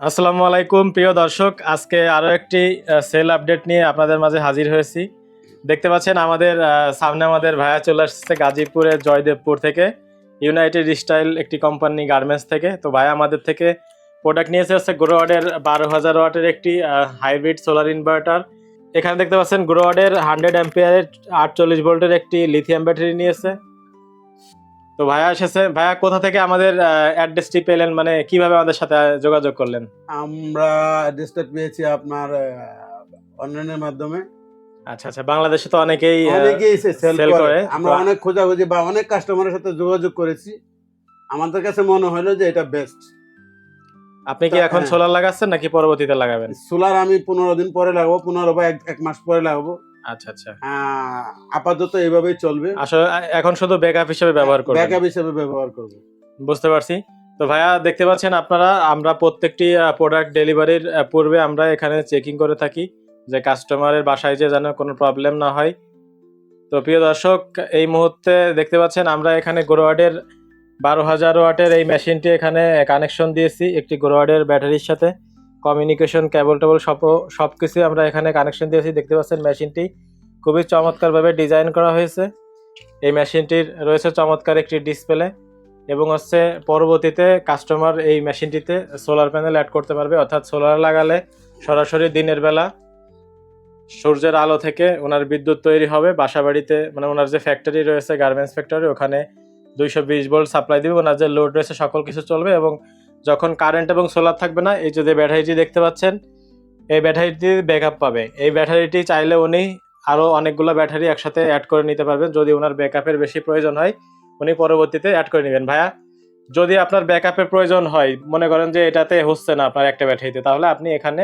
আসসালামু আলাইকুম, প্রিয় দর্শক। আজকে আরও একটি সেল আপডেট নিয়ে আপনাদের মাঝে হাজির হয়েছি। দেখতে পাচ্ছেন আমাদের সামনে আমাদের ভাইয়া চলে আসছে গাজীপুরের জয়দেবপুর থেকে ইউনাইটেড স্টাইল একটি কোম্পানি গার্মেন্টস থেকে। তো ভাইয়া আমাদের থেকে প্রোডাক্ট নিয়েছে হচ্ছে গ্রোয়ার্ডের বারো হাজার ওয়াটের একটি হাইব্রিড সোলার ইনভার্টার এখানে দেখতে পাচ্ছেন গ্রোয়ার্ডের হান্ড্রেড অ্যাম্পিয়ারের আটচল্লিশ ভোল্টের একটি লিথিয়াম ব্যাটারি নিয়েছে। তো ভাইয়া এসেছে। ভাইয়া কোথা থেকে আমাদের অ্যাড্রেসটি পেলেন? মানে কীভাবে আমাদের সাথে যোগাযোগ করলেন? আমরা অ্যাড্রেসটা পেয়েছি আপনার অনলাইনের মাধ্যমে। আচ্ছা আচ্ছা বাংলাদেশে তো অনেকেই অনেকেই সেল করে। আমরা অনেক খোঁজাখুঁজি বা অনেক কাস্টমারের সাথে যোগাযোগ করেছি। আমাদের কাছে মনে হলো যে এটা বেস্ট আপনি কি এখন হ্যাঁ। সোলার লাগাচ্ছেন নাকি পরবর্তীতে লাগাবেন? সোলার আমি পনেরো দিন পরে লাগাবো পনেরো বা এক মাস পরে লাগাবো। আচ্ছা আচ্ছা। আপাতত এইভাবেই চলবে। আসলে এখন শুধু ব্যাকআপ হিসেবে ব্যবহার করবেন। ব্যাকআপ হিসেবে ব্যবহার করব। বুঝতে পারছি। তো ভাইয়া দেখতে পাচ্ছেন আপনারা আমরা প্রত্যেকটি প্রোডাক্ট ডেলিভারির পূর্বে আমরা এখানে চেকিং করে থাকি যে কাস্টমারের বাসায় যে যেন কোনো প্রবলেম না হয়। তো প্রিয় দর্শক এই মুহূর্তে দেখতে পাচ্ছেন আমরা এখানে গোরোয়ার্ডের বারো হাজার ওয়াটের এই মেশিনটি এখানে কানেকশন দিয়েছি একটি গোরোয়ার্ডের ব্যাটারির সাথে। কমিউনিকেশন কেবল টেবল সব সব কিছু আমরা এখানে কানেকশন দিয়েছি। দেখতে পাচ্ছেন মেশিনটি খুবই চমৎকারভাবে ডিজাইন করা হয়েছে। এই মেশিনটির রয়েছে চমৎকার একটি ডিসপ্লে এবং হচ্ছে পরবর্তীতে কাস্টমার এই মেশিনটিতে সোলার প্যানেল অ্যাড করতে পারবে। অর্থাৎ সোলার লাগালে সরাসরি দিনের বেলা সূর্যের আলো থেকে ওনার বিদ্যুৎ তৈরি হবে। বাসা বাড়িতে মানে ওনার যে ফ্যাক্টরি রয়েছে গার্মেন্টস ফ্যাক্টরি ওখানে দুইশো বিশ ভোল্ট সাপ্লাই দিবে। ওনার যে লোড রয়েছে, সকল কিছু চলবে এবং যখন কারেন্ট এবং সোলার থাকবে না, এই যে ব্যাটারিটি দেখতে পাচ্ছেন, এই ব্যাটারিটি ব্যাকআপ পাবে। এই ব্যাটারিটি চাইলে উনি আরও অনেকগুলো ব্যাটারি একসাথে অ্যাড করে নিতে পারবেন, যদি ওনার ব্যাকআপের বেশি প্রয়োজন হয়, উনি পরবর্তীতে অ্যাড করে নেবেন। ভাইয়া, যদি আপনার ব্যাকআপের প্রয়োজন হয়, মনে করেন যে এটাতে হচ্ছে না আপনার একটা ব্যাটারিতে তাহলে আপনি এখানে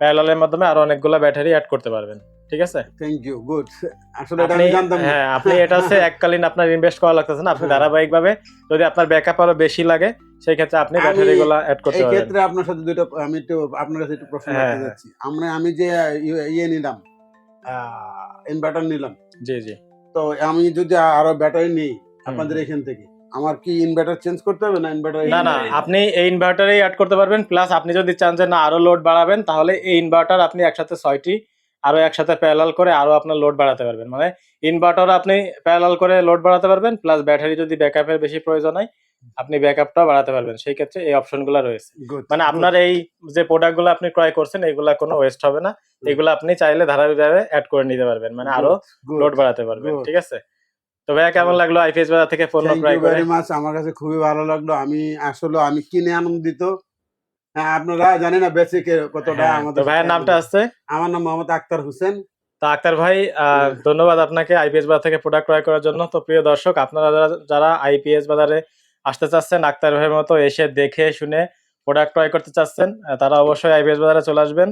প্যারালের মাধ্যমে আরও অনেকগুলো ব্যাটারি অ্যাড করতে পারবেন। ঠিক আছে? থ্যাংক ইউ গুড আসলে এটা আমি জানতাম হ্যাঁ আপনি এটা হচ্ছে এককালীন আপনার ইনভেস্ট করা লাগতেছে না আপনি হ্যাঁ। ধারাবাহিক ভাবে যদি আপনার ব্যাকআপ আরও বেশি লাগে সেই ক্ষেত্রে আপনি আমি ব্যাটারি গুলো অ্যাড করতে এই ক্ষেত্রে আপনার সাথে দুটো আমি একটু আপনার কাছে একটু প্রশ্ন হ্যাঁ, করতে হ্যাঁ। যাচ্ছি। আমরা আমি যে ইয়ে- ইয়ে নিলাম ইনভার্টার নিলাম। জি জি। তো আমি যদি আরও ব্যাটারি নিই আপনাদের এখান থেকে আমার কি ইনভার্টার চেঞ্জ করতে হবে না ইনভার্টার না না আপনি এই ইনভার্টারেই অ্যাড করতে পারবেন প্লাস আপনি যদি চান যে না আরও লোড বাড়াবেন তাহলে এই ইনভার্টার আপনি একসাথে ছয়টি আরও একসাথে প্যারালাল করে আরও আপনার লোড বাড়াতে পারবেন। মানে ইনভার্টার আপনি প্যারালাল করে লোড বাড়াতে পারবেন প্লাস ব্যাটারি যদি ব্যাকআপের বেশি প্রয়োজন হয় আপনি ব্যাকআপটাও বাড়াতে পারবেন। সেই ক্ষেত্রে এই অপশনগুলো রয়েছে। মানে আপনার এই যে প্রোডাক্টগুলো আপনি ক্রয় করছেন এগুলা কোনো ওয়েস্ট হবে না। এগুলো আপনি চাইলে ধারাবাহিকভাবে অ্যাড করে নিতে পারবেন। মানে আরও লোড বাড়াতে পারবেন। ঠিক আছে? তো ভাইয়া কেমন লাগল? আইপিএস বাজার থেকে পণ্য ক্রয় করে? ভেরি আমার কাছে খুবই ভালো লাগল। আমি আসলে আমি কিনে আনন্দিত। আপনারা জানেন না বেসিক কতটা হ্যাঁ, আমাদের ভাইয়ের নামটা আছে। আমার নাম মোহাম্মদ আক্তার হোসেন। তো আক্তার ভাই ধন্যবাদ আপনাকে আইপিএস বাজার থেকে প্রোডাক্ট ক্রয় করার জন্য। তো প্রিয় দর্শক আপনারা যারা যারা আইপিএস বাজারে আসতে চাচ্ছেন আক্তার ভাইয়ের মতো এসে দেখে শুনে প্রোডাক্ট ক্রয় করতে চাচ্ছেন তারা অবশ্যই আইপিএস বাজারে চলে আসবেন।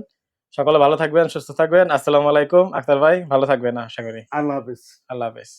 সকলে ভালো থাকবেন সুস্থ থাকবেন। আসসালামু আলাইকুম। আক্তার ভাই ভালো থাকবেন আশা করি। আল্লাহ হাফিজ। আল্লাহ হাফেজ।